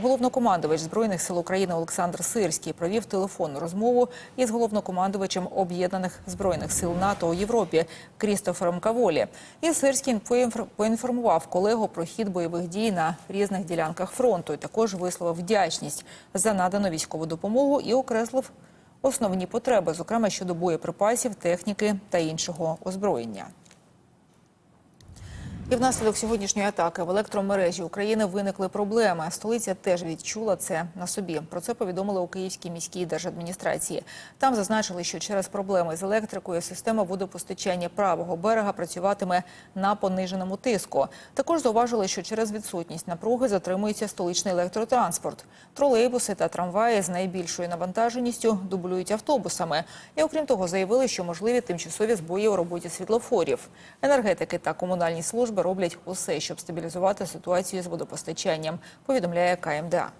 Головнокомандувач збройних сил України Олександр Сирський провів телефонну розмову із головнокомандувачем об'єднаних збройних сил НАТО у Європі Крістофером Каволі. І Сирський поінформував колегу про хід бойових дій на різних ділянках фронту. І також висловив вдячність за надану військову допомогу і окреслив основні потреби, зокрема щодо боєприпасів, техніки та іншого озброєння. І внаслідок сьогоднішньої атаки в електромережі України виникли проблеми. Столиця теж відчула це на собі. Про це повідомили у Київській міській держадміністрації. Там зазначили, що через проблеми з електрикою система водопостачання правого берега працюватиме на пониженому тиску. Також зауважили, що через відсутність напруги затримується столичний електротранспорт. Тролейбуси та трамваї з найбільшою навантаженістю дублюють автобусами. І окрім того, заявили, що можливі тимчасові збої у роботі світлофорів. Енергетики та комунальні служби роблять усе, щоб стабілізувати ситуацію з водопостачанням. Повідомляє КМДА.